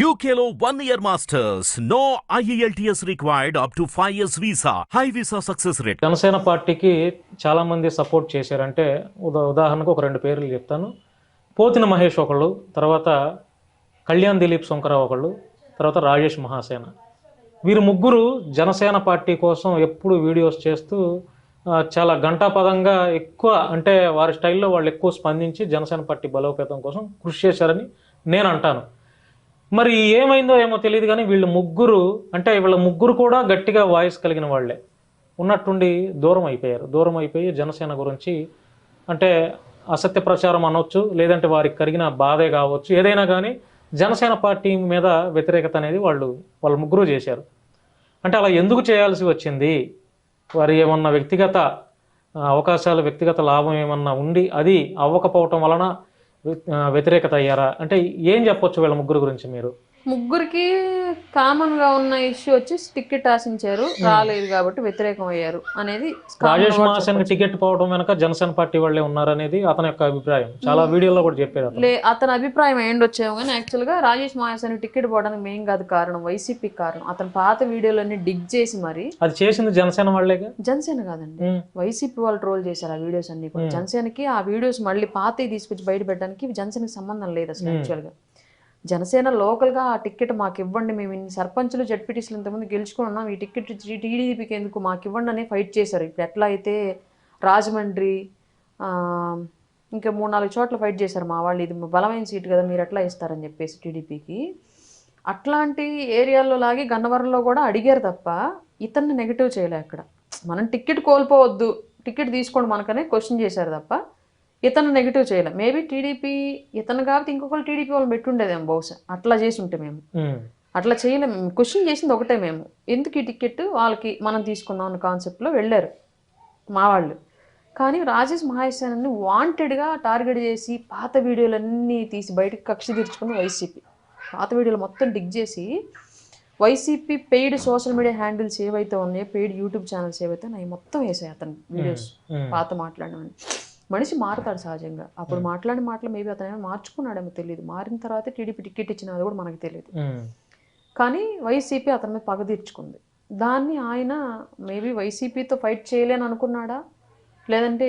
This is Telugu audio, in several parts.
యూకేలో one year masters no IELTS required up to five years visa high visa success rate Janasena పార్టీకి చాలా మంది సపోర్ట్ చేశారంటే ఉదా ఉదాహరణకు ఒక రెండు పేర్లు చెప్తాను. పోతిన మహేష్ ఒకళ్ళు తర్వాత కళ్యాణ్ దిలీప్ శంకరావు ఒకళ్ళు తర్వాత రాజేష్ మహాసేన. వీరు ముగ్గురు జనసేన పార్టీ కోసం ఎప్పుడు వీడియోస్ చేస్తూ చాలా గంటాపదంగా ఎక్కువ అంటే వారి స్టైల్లో వాళ్ళు ఎక్కువ స్పందించి జనసేన పార్టీ బలోపేతం కోసం కృషి చేశారని నేను అంటాను. మరి ఏమైందో ఏమో తెలియదు కానీ వీళ్ళు ముగ్గురు అంటే వీళ్ళ ముగ్గురు కూడా గట్టిగా వాయిస్ కలిగిన వాళ్ళే. ఉన్నట్టుండి దూరం అయిపోయారు. దూరం అయిపోయి జనసేన గురించి అంటే అసత్య ప్రచారం అనొచ్చు లేదంటే వారికి కలిగిన బాధే కావచ్చు. ఏదైనా కానీ జనసేన పార్టీ మీద వ్యతిరేకత అనేది వాళ్ళు వాళ్ళ ముగ్గురు చేశారు. అంటే అలా ఎందుకు చేయాల్సి వచ్చింది? వారి ఏమన్నా వ్యక్తిగత అవకాశాలు వ్యక్తిగత లాభం ఏమన్నా ఉండి అది అవ్వకపోవటం వలన వ్యతిరేకత అయ్యారా? అంటే ఏం చెప్పొచ్చు వీళ్ళ ముగ్గురు గురించి మీరు? ముగ్గురికి కామన్గా ఉన్న ఇష్యూ వచ్చి టికెట్ ఆశించారు. రాలేదు కాబట్టి వ్యతిరేకం అయ్యారు అనేది రాజేష్గా మహాసేన్కి టికెట్ పోవడం వెనక జనసేన పార్టీ వాళ్ళే ఉన్నారనేది అతని యొక్క అభిప్రాయం. చాలా వీడియోలో కూడా చెప్పారు అతను. లే అతని అభిప్రాయం ఏండొచ్చేమో కానీ యాక్చువల్గా రాజేష్ మహాసేన్ టికెట్ పోవడానికి మెయిన్ కాదు కారణం వైసీపీ కారణం. అతని పాత వీడియోలన్నీ డిగ్ చేసి మరి అది చేసింది జనసేన వాళ్ళేగా? జనసేన కాదండి. ఉమ్, వైసీపీ వాళ్ళు ట్రోల్ చేశారు ఆ వీడియోస్ అన్ని కూడా. జనసేనకి ఆ వీడియోస్ మళ్ళీ పాతవి తీసుకొచ్చి బయట పెట్టడానికి జనసేనకి సంబంధం లేదు అసలు యాక్చువల్గా జనసేన లోకల్గా ఆ టికెట్ మాకు ఇవ్వండి మేము ఇన్ని సర్పంచులు జడ్పీటీసీలు ఇంతకుముందు గెలుచుకుని ఉన్నాం ఈ టికెట్ టీడీపీకి ఎందుకు మాకు ఇవ్వండి అని ఫైట్ చేశారు. ఇప్పుడు ఎట్లా అయితే రాజమండ్రి ఇంకా మూడు నాలుగు చోట్ల ఫైట్ చేశారు మా వాళ్ళు ఇది బలమైన సీట్ కదా మీరు ఎట్లా ఇస్తారని చెప్పేసి టీడీపీకి. అట్లాంటి ఏరియాల్లో లాగి గన్నవరంలో కూడా అడిగారు తప్ప ఇతన్ని నెగిటివ్ చేయలే అక్కడ. మనం టికెట్ కోల్పోవద్దు టికెట్ తీసుకోండి మనకనే క్వశ్చన్ చేశారు తప్ప ఇతను నెగిటివ్ చేయలే. మేబీ టీడీపీ ఇతను కాబట్టి ఇంకొకరు టీడీపీ వాళ్ళు పెట్టుండేదేమో బహుశా. అట్లా చేసి ఉంటే మేము. ఉమ్, అట్లా చేయలేము క్వశ్చన్ చేసింది ఒకటే మేము. ఎందుకు ఈ టికెట్ వాళ్ళకి మనం తీసుకుందాం అన్న కాన్సెప్ట్లో వెళ్ళారు మా వాళ్ళు. కానీ రాజేష్ మహేశ్వరాన్ని వాంటెడ్గా టార్గెట్ చేసి పాత వీడియోలన్నీ తీసి బయటకు కక్ష తీర్చుకుని వైసీపీ పాత వీడియోలు మొత్తం డిగ్ చేసి YCP paid social media handles ఏవైతే ఉన్నాయో పెయిడ్ యూట్యూబ్ ఛానల్స్ ఏవైతే ఉన్నాయి మొత్తం వేసాయి అతను వీడియోస్ ఉమ్. పాత మాట్లాడినవని మనిషి మారుతాడు సహజంగా. అప్పుడు మాట్లాడిన మాటలు మేబీ అతను ఏమైనా మార్చుకున్నాడేమో తెలియదు మారిన తర్వాత టీడీపీ టికెట్ ఇచ్చిన అది కూడా మనకు తెలియదు కానీ వైసీపీ అతని మీద పగ తీర్చుకుంది. దాన్ని ఆయన మేబీ వైసీపీతో ఫైట్ చేయలేని అనుకున్నాడా? లేదంటే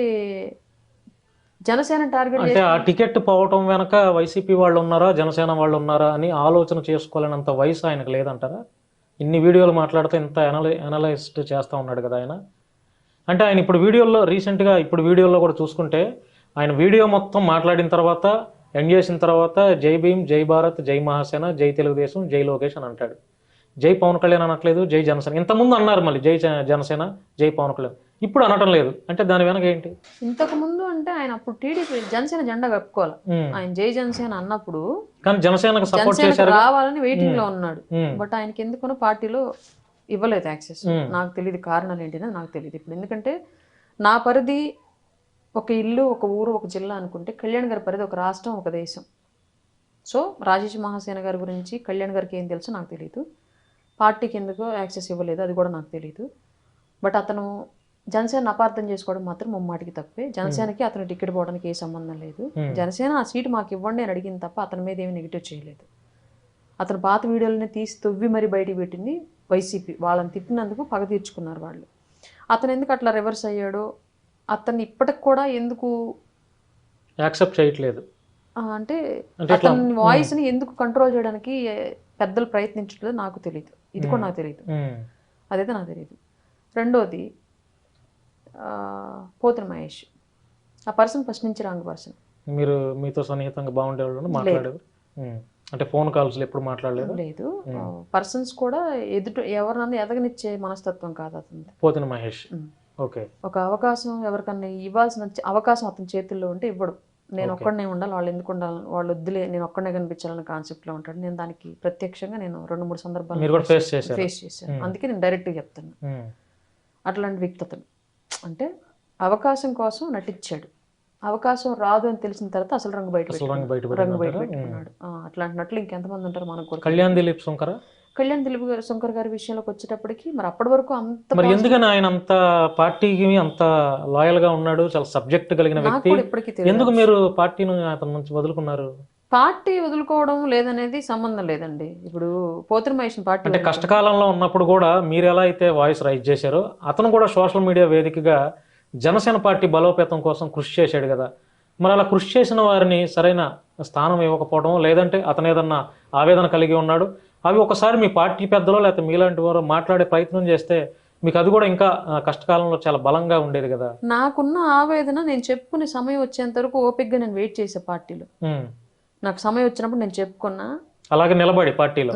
జనసేన టార్గెట్ అంటే ఆ టికెట్ పోవటం వెనక వైసీపీ వాళ్ళు ఉన్నారా జనసేన వాళ్ళు ఉన్నారా అని ఆలోచన చేసుకోలేనంత వయసు ఆయనకు లేదంటారా? ఇన్ని వీడియోలు మాట్లాడితే ఇంత అనలై అనలైజ్డ్ చేస్తూ ఉన్నాడు కదా ఆయన. అంటే ఆయన ఇప్పుడు వీడియోల్లో రీసెంట్గా ఇప్పుడు వీడియోలో కూడా చూసుకుంటే ఆయన వీడియో మొత్తం మాట్లాడిన తర్వాత ఎండ్ చేసిన తర్వాత జై భీమ్ జై భారత్ జై మహాసేన జై తెలుగుదేశం జై లోకేష్ అని అంటాడు. జై పవన్ కళ్యాణ్ అనట్లేదు జై జనసేన. ఇంతకుముందు అన్నారు మళ్ళీ జై జనసేన జై పవన్ కళ్యాణ్. ఇప్పుడు అనటం లేదు. అంటే దాని వెనక ఏంటి? ఇంతకు ముందు అంటే ఆయన అప్పుడు టీడీపీ జనసేన జెండా కప్పుకోవాలి. ఆయన జై జనసేన అన్నప్పుడు కానీ జనసేనకు సపోర్ట్ జనసేన చేశారు రావాలని వెయిటింగ్లో ఉన్నాడు. బట్ ఆయనకి ఎందుకునో పార్టీలో ఇవ్వలేదు యాక్సెస్. నాకు తెలియదు కారణాలు ఏంటనేది నాకు తెలియదు ఇప్పుడు. ఎందుకంటే నా పరిధి ఒక ఇల్లు ఒక ఊరు ఒక జిల్లా అనుకుంటే కళ్యాణ్ గారి పరిధి ఒక రాష్ట్రం ఒక దేశం. సో రాజేష్ మహాసేన గారి గురించి కళ్యాణ్ గారికి ఏం తెలుసో నాకు తెలియదు పార్టీకి ఎందుకో యాక్సెస్ ఇవ్వలేదు అది కూడా నాకు తెలియదు బట్ అతను జనసేన అపార్థం చేసుకోవడం మాత్రం ముమ్మాటికి తప్పే. జనసేనకి అతను టికెట్ పోవడానికి ఏ సంబంధం లేదు. జనసేన ఆ సీటు మాకు ఇవ్వండి అని అడిగింది తప్ప అతని మీద ఏమీ నెగిటివ్ చేయలేదు. అతను పాత వీడియోలని తీసి తవ్వి మరి బయటికి పెట్టింది. వైసీపీ వాళ్ళని తిట్టినందుకు పగ తీర్చుకున్నారు వాళ్ళు. అతను ఎందుకు అట్లా రివర్స్ అయ్యాడో అతన్ని ఇప్పటికి కూడా ఎందుకు యాక్సెప్ట్ చేయట్లేదు. అంటే అతని వాయిస్ని ఎందుకు కంట్రోల్ చేయడానికి పెద్దలు ప్రయత్నించట్లేదు నాకు తెలియదు ఇది కూడా నాకు తెలియదు అదైతే నాకు తెలియదు రెండోది ఆ, పోతున్న మహేష్. ఆ పర్సన్ ఫస్ట్ నుంచి రాంగ్ పర్సన్ మీరు మీతో సన్నిహితంగా బాగుండేవాళ్ళు మాట్లాడేవారు అంటే ఫోన్ కాల్స్ ఎప్పుడు మాట్లాడలేదు? లేదు. పర్సన్స్ కూడా ఎదుట ఎవరినన్నా ఎదగనిచ్చే మనస్తత్వం కాదు అతనిది. పోతిన మహేష్. ఓకే. ఒక అవకాశం ఎవరికన్నా ఇవ్వాల్సిన అవకాశం అతని చేతుల్లో ఉంటే ఇవ్వడు. నేను ఒక్కడనే ఉండాలి వాళ్ళు ఎందుకు ఉండాలి వాళ్ళు వద్దులే నేను ఒక్కడనే కనిపించాలన్న కాన్సెప్ట్లో ఉంటాడు. నేను దానికి ప్రత్యక్షంగా నేను రెండు మూడు సందర్భాలు ఫేస్ చేశాను. అందుకే నేను డైరెక్ట్గా చెప్తాను అట్లాంటి వ్యక్తి అతను. అంటే అవకాశం కోసం నటించాడు. అవకాశం రాదు అని తెలిసిన తర్వాత అసలు రంగు బయట అసలు రంగు. బయట రంగు బయట పెట్టుకున్నారా? పెట్టుకున్నాడు. ఆ, అట్లాంటి నటులు ఇంకెంతమంది ఉంటారు మనకు కళ్యాణ్ దిలీప్ శంకర? కళ్యాణ్ దిలీప్ శంకర్ గారి విషయంలోకి వచ్చేటప్పటికి మరి అప్పటి వరకు అంత మరి ఎందుకని ఆయన అంత పార్టీకి అంత లాయల్గా ఉన్నాడు? చాలా సబ్జెక్ట్ కలిగిన వ్యక్తి. ఎందుకు మీరు పార్టీని అతని నుంచి వదులుకున్నారు? పార్టీ వదులుకోవడం లేదనేది సంబంధం లేదండి. ఇప్పుడు పోతిన మహేష్ని పార్టీ అంటే కష్టకాలంలో ఉన్నప్పుడు కూడా మీరు ఎలా అయితే వాయిస్ రైజ్ చేశారో అతను కూడా సోషల్ మీడియా వేదికగా జనసేన పార్టీ బలోపేతం కోసం కృషి చేశాడు కదా. మరి అలా కృషి చేసిన వారిని సరైన స్థానం ఇవ్వకపోవడం లేదంటే అతను ఏదన్నా ఆవేదన కలిగి ఉన్నాడు. అవి ఒకసారి మీ పార్టీ పెద్దలో లేకపోతే మీలాంటి వారు మాట్లాడే ప్రయత్నం చేస్తే మీకు అది కూడా ఇంకా కష్టకాలంలో చాలా బలంగా ఉండేది కదా. నాకున్న ఆవేదన నేను చెప్పుకునే సమయం వచ్చేంత వరకు ఓపిక్గా నేను వెయిట్ చేసే పార్టీలో. నాకు సమయం వచ్చినప్పుడు నేను చెప్పుకున్నా. అలాగే నిలబడి పార్టీలో.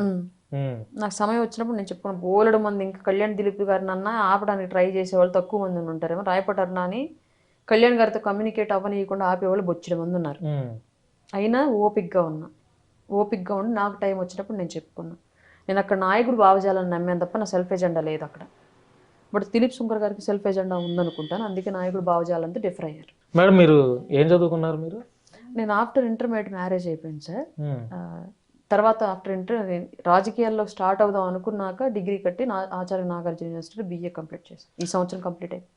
నాకు సమయం వచ్చినప్పుడు నేను చెప్పుకున్నా బోలెడు మంది ఇంకా కళ్యాణ్ దిలీప్ గారిని అన్న ఆపడానికి ట్రై చేసేవాళ్ళు తక్కువ మంది ఉంటారేమో. రాయపటి అరుణ అని కళ్యాణ్ గారితో కమ్యూనికేట్ అవ్వనీయకుండా ఆపేవాళ్ళు బొచ్చెడు మంది ఉన్నారు. అయినా ఓపిక్గా ఉన్నా. ఓపిక్గా ఉండి నాకు టైం వచ్చినప్పుడు నేను చెప్పుకున్నా. నేను అక్కడ నాయకుడు భావజాలను నమ్మాను తప్ప నా సెల్ఫ్ ఎజెండా లేదు అక్కడ. బట్ దిలీప్ శంకర్ గారికి సెల్ఫ్ ఎజెండా ఉందనుకుంటాను అందుకే నాయకుడు భావజాలంతో డిఫర్ అయ్యారు. మేడం మీరు ఏం చదువుకున్నారు మీరు? నేను ఆఫ్టర్ ఇంటర్మీడియట్ మ్యారేజ్ అయిపోయింది సార్. తర్వాత ఆఫ్టర్ ఇంటర్ రాజకీయాల్లో స్టార్ట్ అవుదాం అనుకున్నాక డిగ్రీ కట్టి నా Acharya Nagarjuna university BA complete చేశాను. ఈ సంవత్సరం కంప్లీట్ అయింది.